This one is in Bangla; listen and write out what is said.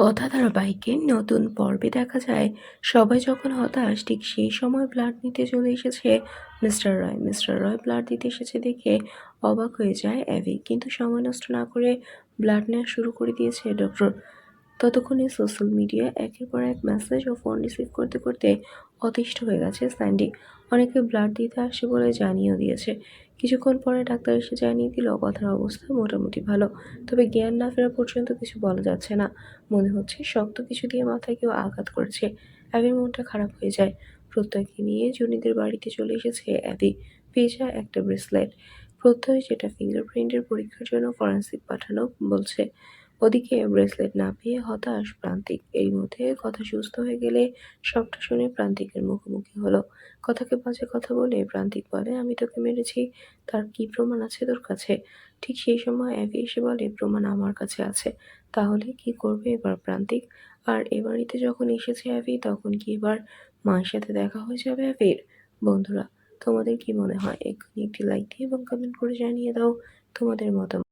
কথা ধারাবাহিকের নতুন পর্বে দেখা যায়, সবাই যখন হতাশ, ঠিক সেই সময় ব্লাড নিতে চলে এসেছে mister Roy. Mister Roy blood দিতে এসেছে দেখে অবাক হয়ে যায় অ্যাভি। কিন্তু সময় নষ্ট না করে ব্লাড নেওয়া শুরু করে দিয়েছে ডক্টর ততক্ষণে সোশ্যাল মিডিয়া একের পর এক মেসেজ ও ফোন রিসিভ করতে করতে অতিষ্ঠ হয়ে গেছে স্যান্ডি। অনেকে ব্লাড দিতে আসে বলে জানিয়েও দিয়েছে। কিছুক্ষণ পরে ডাক্তার এসে জানিয়ে দিল, কথার অবস্থা মোটামুটি ভালো, তবে জ্ঞান না ফেরা পর্যন্ত কিছু বলা যাচ্ছে না। মনে হচ্ছে শক্ত কিছু দিয়ে মাথায় কেউ আঘাত করেছে। অ্যাবির মনটা খারাপ হয়ে যায়। প্রত্যয়কে নিয়ে জুনিদের বাড়িতে চলে এসেছে অ্যাবি। পেয়ে একটা ব্রেসলেট প্রত্যয় যেটা ফিঙ্গারপ্রিন্টের পরীক্ষার জন্য ফরেন্সিক পাঠানো বলছে। ওদিকে ব্রেসলেট না পেয়ে হতাশ প্রান্তিক। এই মধ্যে কথা সুস্থ হয়ে গেলে সবটা শুনে প্রান্তিকের মুখোমুখি হলো। কথাকে বাজে কথা বলে প্রান্তিক বলে, আমি তোকে মেরেছি, তার কি প্রমাণ আছে তোর কাছে? ঠিক সেই সময় অ্যাভি এসে বলে, প্রমাণ আমার কাছে আছে। তাহলে কি করবে এবার প্রান্তিক? আর এ বাড়িতে যখন এসেছে অ্যাভি, তখন কি এবার মায়ের সাথে দেখা হয়ে যাবে অ্যাভির? বন্ধুরা, তোমাদের কি মনে হয়? এক্ষুনি একটি লাইক দিয়ে এবং কমেন্ট করে জানিয়ে দাও তোমাদের মতামত।